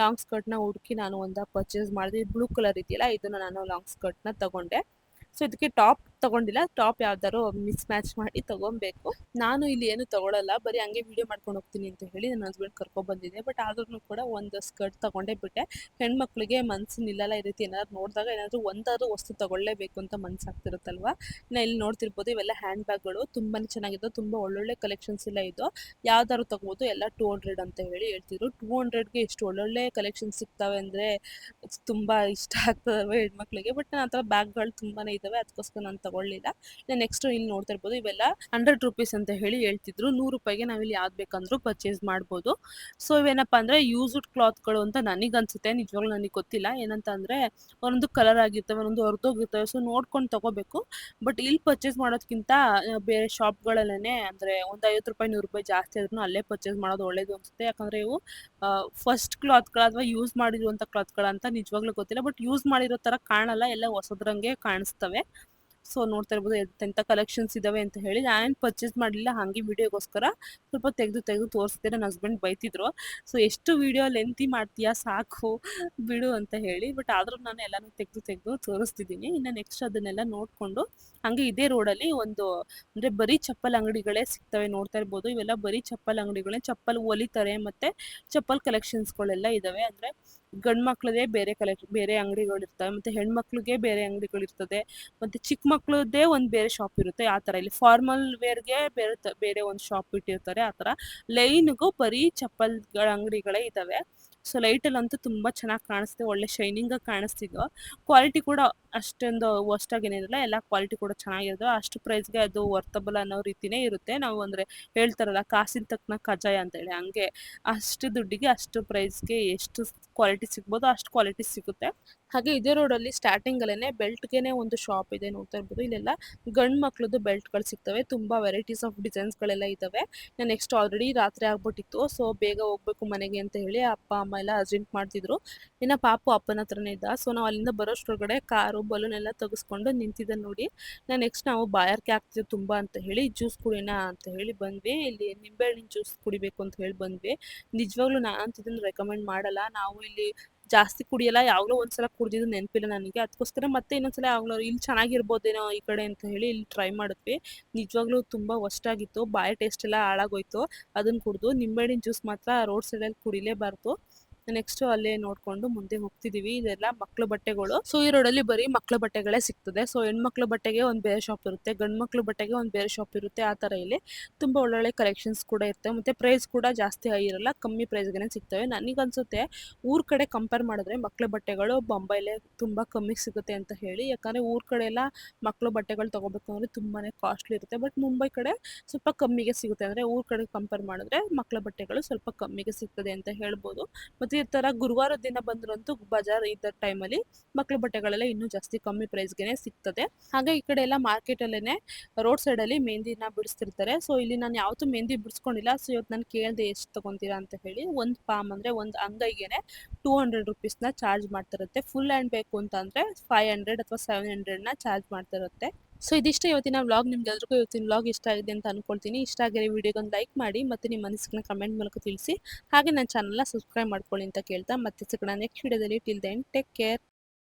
Speaker 1: ಲಾಂಗ್ ಸ್ಕರ್ಟ್ನ ಹುಡುಕಿ ನಾನು ಒಂದು ಪರ್ಚೇಸ್ ಮಾಡಿದೆ ಬ್ಲೂ ಕಲರ್ ಇದೆಯಲ್ಲ, ಇದನ್ನು ನಾನು ಲಾಂಗ್ ಸ್ಕರ್ಟ್ನ ತಗೊಂಡೆ. ಸೊ ಇದಕ್ಕೆ ಟಾಪ್ ತಗೊಂಡಿಲ್ಲ. ಟಾಪ್ ಯಾವ್ದಾರು ಮಿಸ್ ಮ್ಯಾಚ್ ಮಾಡಿ ತಗೊಬೇಕು. ನಾನು ಇಲ್ಲಿ ಏನು ತಗೊಳಲ್ಲ. ಬರೀ ಹಂಗೆ ವಿಡಿಯೋ ಮಾಡ್ಕೊಂಡು ಹೋಗ್ತೀನಿ ಅಂತ ಹೇಳಿ ನನ್ನ ಹಸ್ಬೆಂಡ್ ಕರ್ಕೊಂಡ್ ಬಂದಿದ್ದೆ. ಬಟ್ ಆದ್ರೂ ಕೂಡ ಒಂದು ಸ್ಕರ್ಟ್ ತಗೊಂಡೇ ಬಿಟ್ಟೆ. ಹೆಣ್ಮಕ್ಳಿಗೆ ಮನ್ಸು ನಿಲ್ಲಲ್ಲ ಈ ರೀತಿ ಏನಾದ್ರು ನೋಡಿದಾಗ ಏನಾದ್ರು ಒಂದಾದ್ರು ವಸ್ತು ತಗೊಳ್ಳೇಬೇಕು ಅಂತ ಮನ್ಸಾಗ್ತಿರುತ್ತಲ್ವಾ? ನಾ ಇಲ್ಲಿ ನೋಡ್ತಿರ್ಬೋದು ಇವೆಲ್ಲ ಹ್ಯಾಂಡ್ ಬ್ಯಾಗ್ಗಳು ತುಂಬಾನೇ ಚೆನ್ನಾಗಿದ್ದು ತುಂಬಾ ಒಳ್ಳೊಳ್ಳೆ ಕಲೆಕ್ಷನ್ಸ್ ಎಲ್ಲ ಇದು ಯಾವ್ದಾದ್ರು ತಗೋಬೋದು. ಎಲ್ಲ ಟೂ ಹಂಡ್ರೆಡ್ ಅಂತ ಹೇಳಿ ಹೇಳ್ತಿದ್ರು. ಟೂ ಹಂಡ್ರೆಡ್ಗೆ ಎಷ್ಟು ಒಳ್ಳೊಳ್ಳೆ ಕಲೆಕ್ಷನ್ ಸಿಗ್ತವೆ ಅಂದರೆ ತುಂಬ ಇಷ್ಟ ಆಗ್ತವೆ ಹೆಣ್ಮಕ್ಳಿಗೆ? ಬಟ್ ನಾ ತರ ಬ್ಯಾಗ್ ಬ್ಯಾಗ್ಗಳು ತುಂಬಾನೇ ಇದಾವೆ ಅದಕ್ಕೋಸ್ಕರ ನಾನು ತಗೊಳ್ಳಿಲ್ಲ. ನೆಕ್ಸ್ಟ್ ಇಲ್ಲಿ ನೋಡ್ತಾ ಇರ್ಬೋದು, ಇವೆಲ್ಲ ಹಂಡ್ರೆಡ್ ರುಪೀಸ್ ಅಂತ ಹೇಳಿ ಹೇಳ್ತಿದ್ರು. ನೂರು ರೂಪಾಯಿಗೆ ನಾವಿಲ್ಲಿ ಯಾವ್ದು ಬೇಕಂದ್ರೂ ಪರ್ಚೇಸ್ ಮಾಡ್ಬೋದು. ಸೊ ಇವೇನಪ್ಪ ಅಂದರೆ ಯೂಸ್ಡ್ ಕ್ಲಾತ್ಗಳು ಅಂತ ನನಗೆ ಅನ್ಸುತ್ತೆ. ನಿಜವಾಗ್ಲೂ ನನಗೆ ಗೊತ್ತಿಲ್ಲ. ಏನಂತ ಅಂದರೆ ಒಂದೊಂದು ಕಲರ್ ಆಗಿರ್ತವೆ, ಒಂದೊಂದು ಹೊರದೋಗಿರ್ತವೆ ಸೊ ನೋಡ್ಕೊಂಡು ತಗೋಬೇಕು. ಬಟ್ ಇಲ್ಲಿ ಪರ್ಚೇಸ್ ಮಾಡೋದಕ್ಕಿಂತ ಬೇರೆ ಶಾಪ್ಗಳಲ್ಲೇ ಅಂದರೆ ಒಂದು ಐವತ್ತು ರೂಪಾಯಿ, ನೂರು ರೂಪಾಯಿ ಜಾಸ್ತಿ ಆದ್ರೂ ಅಲ್ಲೇ ಪರ್ಚೇಸ್ ಮಾಡೋದು ಒಳ್ಳೇದು ಅನ್ಸುತ್ತೆ. ಯಾಕಂದರೆ ಇವು ಫಸ್ಟ್ ಕ್ಲಾತ್ಗಳು ಅಥವಾ ಯೂಸ್ ಮಾಡಿರುವಂಥ ಕ್ಲಾತ್ಗಳಂತ ನಿಜವಾಗ್ಲೂ ಗೊತ್ತಿಲ್ಲ. ಬಟ್ ಯೂಸ್ ಮಾಡಿರೋ ಥರ ಕಾಣಲ್ಲ. ಎಲ್ಲ ಹೊಸದ್ರಂಗೆ ಕಾಣಿಸ್ತವೆ. ಸೊ ನೋಡ್ತಾ ಇರ್ಬೋದು ಎಂತೆಂಥ ಕಲೆಕ್ಷನ್ಸ್ ಇದಾವೆ ಅಂತ ಹೇಳಿ. ನಾನೇನು ಪರ್ಚೇಸ್ ಮಾಡಲಿಲ್ಲ, ಹಾಗೆ ವಿಡಿಯೋಗೋಸ್ಕರ ಸ್ವಲ್ಪ ತೆಗೆದು ತೆಗೆದು ತೋರಿಸ್ದೆ. ನನ್ನ ಹಸ್ಬೆಂಡ್ ಬೈತಿದ್ರು. ಸೊ ಎಷ್ಟು ವಿಡಿಯೋ ಲೆಂತಿ ಮಾಡ್ತೀಯಾ ಸಾಕು, ಬಿಡು ಅಂತ ಹೇಳಿ. ಬಟ್ ಆದರೂ ನಾನು ಎಲ್ಲನೂ ತೆಗೆದು ತೆಗೆದು ತೋರಿಸ್ತಿದ್ದೀನಿ. ಇನ್ನು ನೆಕ್ಸ್ಟ್ ಅದನ್ನೆಲ್ಲ ನೋಡಿಕೊಂಡು, ಹಾಗೆ ಇದೇ ರೋಡಲ್ಲಿ ಒಂದು, ಅಂದರೆ ಬರೀ ಚಪ್ಪಲ್ ಅಂಗಡಿಗಳೇ ಸಿಗ್ತವೆ ನೋಡ್ತಾ ಇರ್ಬೋದು. ಇವೆಲ್ಲ ಬರೀ ಚಪ್ಪಲ್ ಅಂಗಡಿಗಳೇ, ಚಪ್ಪಲ್ ಒಲಿತಾರೆ ಮತ್ತು ಚಪ್ಪಲ್ ಕಲೆಕ್ಷನ್ಸ್ಗಳೆಲ್ಲ ಇದ್ದಾವೆ ಅಂದರೆ ಗಂಡು ಮಕ್ಳದೇ ಬೇರೆ ಕಲೆಕ್ಟ್ ಬೇರೆ ಅಂಗಡಿಗಳಿರ್ತವೆ, ಮತ್ತು ಹೆಣ್ಮಕ್ಳಿಗೆ ಬೇರೆ ಅಂಗಡಿಗಳಿರ್ತದೆ, ಮತ್ತೆ ಚಿಕ್ಕ ಮಕ್ಳದ್ದೇ ಒಂದು ಬೇರೆ ಶಾಪ್ ಇರುತ್ತೆ, ಆ ಥರ. ಇಲ್ಲಿ ಫಾರ್ಮಲ್ ವೇರ್ಗೆ ಬೇರೆ ಬೇರೆ ಒಂದು ಶಾಪ್ ಇಟ್ಟಿರ್ತಾರೆ, ಆ ಥರ. ಲೈನ್ಗೂ ಬರೀ ಚಪ್ಪಲ್ಗಳ ಅಂಗಡಿಗಳೇ ಇದ್ದಾವೆ. ಸೊ ಲೈಟಲ್ಲಂತೂ ತುಂಬ ಚೆನ್ನಾಗಿ ಕಾಣಿಸ್ತೆ ಒಳ್ಳೆ ಶೈನಿಂಗಾಗಿ ಕಾಣಿಸ್ತಿದ್ದು ಕ್ವಾಲಿಟಿ ಕೂಡ ಅಷ್ಟೊಂದು ಏನಿರಲ್ಲ, ಎಲ್ಲ ಕ್ವಾಲಿಟಿ ಕೂಡ ಚೆನ್ನಾಗಿರೋದು ಅಷ್ಟು ಪ್ರೈಸ್ಗೆ ಅದು ವರ್ತಬಲ್ ಅನ್ನೋ ರೀತಿನೇ ಇರುತ್ತೆ. ನಾವು ಅಂದರೆ ಹೇಳ್ತಾರಲ್ಲ, ಕಾಸಿನ ತಕ್ಕನ ಕಜಾಯ ಅಂತೇಳಿ ಹಂಗೆ ಅಷ್ಟು ದುಡ್ಡಿಗೆ ಅಷ್ಟು ಪ್ರೈಸ್ಗೆ ಎಷ್ಟು ಕ್ವಾಲಿಟಿ ಸಿಗ್ಬೋದು ಅಷ್ಟು ಕ್ವಾಲಿಟಿ ಸಿಗುತ್ತೆ. ಹಾಗೆ ಇದೇ ರೋಡಲ್ಲಿ ಸ್ಟಾರ್ಟಿಂಗಲ್ಲೇ ಬೆಲ್ಟ್ಗೆನೆ ಒಂದು ಶಾಪ್ ಇದೆ ನೋಡ್ತಾ ಇರ್ಬೋದು. ಇಲ್ಲೆಲ್ಲ ಗಂಡು ಮಕ್ಳದ್ದು ಬೆಲ್ಟ್ಗಳು ಸಿಗ್ತವೆ. ತುಂಬಾ ವೆರೈಟೀಸ್ ಆಫ್ ಡಿಸೈನ್ಸ್ ಗಳೆಲ್ಲ ಇದ್ದಾವೆ ನಾನು ನೆಕ್ಸ್ಟ್ ಆಲ್ರೆಡಿ ರಾತ್ರಿ ಆಗ್ಬಿಟ್ಟಿತ್ತು. ಸೊ ಬೇಗ ಹೋಗ್ಬೇಕು ಮನೆಗೆ ಅಂತ ಹೇಳಿ ಅಪ್ಪ, ಅಮ್ಮ ಎಲ್ಲ ಅರ್ಜೆಂಟ್ ಮಾಡ್ತಿದ್ರು. ಇನ್ನ ಪಾಪು ಅಪ್ಪನ ಹತ್ರನೇ ಇದ್ದ. ಸೊ ನಾವು ಅಲ್ಲಿಂದ ಬರೋಷ್ಟ್ರೊಳಗಡೆ ಕಾರು ಬಲೂನ್ ಎಲ್ಲ ತೆಗೆಸ್ಕೊಂಡು ನಿಂತಿದ್ದ ನೋಡಿ. ನಾನು ನೆಕ್ಸ್ಟ್ ನಾವು ಬಾಯಾರಿಕೆ ಆಗ್ತಿದ್ವಿ ತುಂಬಾ ಅಂತ ಹೇಳಿ. ಜ್ಯೂಸ್ ಕುಡಿಯೋಣ ಅಂತ ಹೇಳಿ ಬಂದ್ವಿ. ಇಲ್ಲಿ ನಿಂಬೆಹಣ್ಣಿನ ಜ್ಯೂಸ್ ಕುಡಿಬೇಕು ಅಂತ ಹೇಳಿ ಬಂದ್ವಿ. ನಿಜವಾಗ್ಲೂ ಅಂತ ಇದನ್ನ ರೆಕಮೆಂಡ್ ಮಾಡಲ್ಲ. ನಾವು ಇಲ್ಲಿ ಜಾಸ್ತಿ ಕುಡಿಯಲ್ಲ ಯಾವಾಗಲೂ ಒಂದ್ಸಲ ಕುಡ್ದಿದ್ದು ನೆನಪಿಲ್ಲ ನನಗೆ. ಅದಕ್ಕೋಸ್ಕರ ಮತ್ತೆ ಇನ್ನೊಂದ್ಸಲ ಯಾವಾಗಲೂ ಇಲ್ಲಿ ಚೆನ್ನಾಗಿರ್ಬೋದೇನೋ ಈ ಕಡೆ ಅಂತ ಹೇಳಿ ಇಲ್ಲಿ ಟ್ರೈ ಮಾಡಿದ್ವಿ. ನಿಜವಾಗ್ಲೂ ತುಂಬ ಆಗಿತ್ತು ಬಾಯಿ ಟೇಸ್ಟ್ ಎಲ್ಲ ಹಾಳಾಗೋಯ್ತು. ಅದನ್ನ ಕುಡಿದು, ನಿಂಬೆಹಣ್ಣಿನ ಜ್ಯೂಸ್ ಮಾತ್ರ ರೋಡ್ ಸೈಡಲ್ಲಿ ಕುಡಿಲೇಬಾರ್ದು. ನೆಕ್ಸ್ಟ್ ಅಲ್ಲೇ ನೋಡ್ಕೊಂಡು ಮುಂದೆ ಹೋಗ್ತಿದೀವಿ. ಇದೆಲ್ಲ ಮಕ್ಳ ಬಟ್ಟೆಗಳು. ಸೊ ಈ ರೋಡ್ ಅಲ್ಲಿ ಬರೀ ಮಕ್ಳ ಬಟ್ಟೆಗಳೇ ಸಿಗ್ತದೆ. ಸೊ ಹೆಣ್ಮಕ್ಳ ಬಟ್ಟೆಗೆ ಒಂದು ಬೇರೆ ಶಾಪ್ ಇರುತ್ತೆ. ಗಂಡು ಮಕ್ಳ ಬಟ್ಟೆಗೆ ಒಂದು ಬೇರೆ ಶಾಪ್ ಇರುತ್ತೆ. ಆ ತರ ಇಲ್ಲಿ ತುಂಬಾ ಒಳ್ಳೊಳ್ಳೆ ಕಲೆಕ್ಷನ್ಸ್ ಕೂಡ ಇರುತ್ತೆ ಮತ್ತೆ ಪ್ರೈಸ್ ಕೂಡ ಜಾಸ್ತಿ ಹೈ ಇರಲ್ಲ. ಕಮ್ಮಿ ಪ್ರೈಸ್ಗೆ ಸಿಗ್ತವೆ. ನನಗನ್ಸುತ್ತೆ ಊರ್ ಕಡೆ ಕಂಪೇರ್ ಮಾಡಿದ್ರೆ ಮಕ್ಳ ಬಟ್ಟೆಗಳು ಬೊಂಬೈಲೇ ತುಂಬಾ ಕಮ್ಮಿ ಸಿಗುತ್ತೆ ಅಂತ ಹೇಳಿ. ಯಾಕಂದ್ರೆ ಊರ್ ಕಡೆ ಎಲ್ಲ ಮಕ್ಳ ಬಟ್ಟೆಗಳು ತಗೋಬೇಕು ಅಂದ್ರೆ ತುಂಬಾನೇ ಕಾಸ್ಟ್ಲಿ ಇರುತ್ತೆ. ಬಟ್ ಮುಂಬೈ ಕಡೆ ಸ್ವಲ್ಪ ಕಮ್ಮಿಗೆ ಸಿಗುತ್ತೆ. ಅಂದ್ರೆ ಊರ್ ಕಡೆ ಕಂಪೇರ್ ಮಾಡಿದ್ರೆ ಮಕ್ಳ ಬಟ್ಟೆಗಳು ಸ್ವಲ್ಪ ಕಮ್ಮಿಗೆ ಸಿಗ್ತದೆ ಅಂತ ಹೇಳ್ಬೋದು. ಮತ್ತು ಈ ತರ ಗುರುವಾರದ ದಿನ ಬಂದ್ರಂತೂ ಬಜಾರ್ ಇದ್ದ ಅಲ್ಲಿ ಮಕ್ಳ ಬಟ್ಟೆಗಳೆಲ್ಲ ಇನ್ನೂ ಜಾಸ್ತಿ ಕಮ್ಮಿ ಪ್ರೈಸ್ಗೆ ಸಿಗ್ತದೆ. ಹಾಗೆ ಈ ಕಡೆ ಎಲ್ಲ ಮಾರ್ಕೆಟಲ್ಲೇ ರೋಡ್ ಸೈಡ್ ಅಲ್ಲಿ ಮೆಹಂದಿನ ಬಿಡಿಸ್ತಿರ್ತಾರೆ. ಸೊ ಇಲ್ಲಿ ನಾನು ಯಾವತ್ತೂ ಮೆಹಂದಿ ಬಿಡಿಸ್ಕೊಂಡಿಲ್ಲ. ಸೊ ಇವತ್ತು ನಾನು ಕೇಳಿದೆ ಎಷ್ಟು ತಗೊಂತೀರಾ ಅಂತ ಹೇಳಿ ಒಂದು ಪಾಮ್ ಅಂದ್ರೆ ಒಂದು ಅಂಗೈಗೆನೆ ಟೂ ಹಂಡ್ರೆಡ್ ರುಪೀಸ್ನ ಚಾರ್ಜ್ ಮಾಡ್ತಿರುತ್ತೆ. ಫುಲ್ ಹ್ಯಾಂಡ್ ಬೇಕು ಅಂತ ಅಂದರೆ ಫೈವ್ ಹಂಡ್ರೆಡ್ ಅಥವಾ ಸೆವೆನ್ ಹಂಡ್ರೆಡ್ನ ಚಾರ್ಜ್ ಮಾಡ್ತಿರುತ್ತೆ. ಸೊ ಇದಿಷ್ಟು ಇವತ್ತಿನ ವ್ಲಾಗ್ ನಿಮ್ಗೆ ಎಲ್ರಿಗೂ ಇವತ್ತಿನ ವ್ಲಾಗ್ ಇಷ್ಟ ಆಗಿದೆ ಅಂತ ಅನ್ಕೊಳ್ತೀನಿ. ಇಷ್ಟ ಆಗಿರೋ ವಿಡಿಯೋಗೊಂದು ಲೈಕ್ ಮಾಡಿ ಮತ್ತು ನಿಮ್ಮ ಮನಸ್ಸಿನ ಕಮೆಂಟ್ ಮೂಲಕ ತಿಳಿಸಿ. ಹಾಗೆ ನನ್ನ ಚಾನಲ್ನ ಸಬ್ಸ್ಕ್ರೈಬ್ ಮಾಡ್ಕೊಳ್ಳಿ ಅಂತ ಕೇಳ್ತಾ ಮತ್ತೆ ಸಿಗೋಣ ನೆಕ್ಸ್ಟ್ ವಿಡಿಯೋದಲ್ಲಿ ಟಿಲ್ ದೆನ್ ಟೇಕ್ ಕೇರ್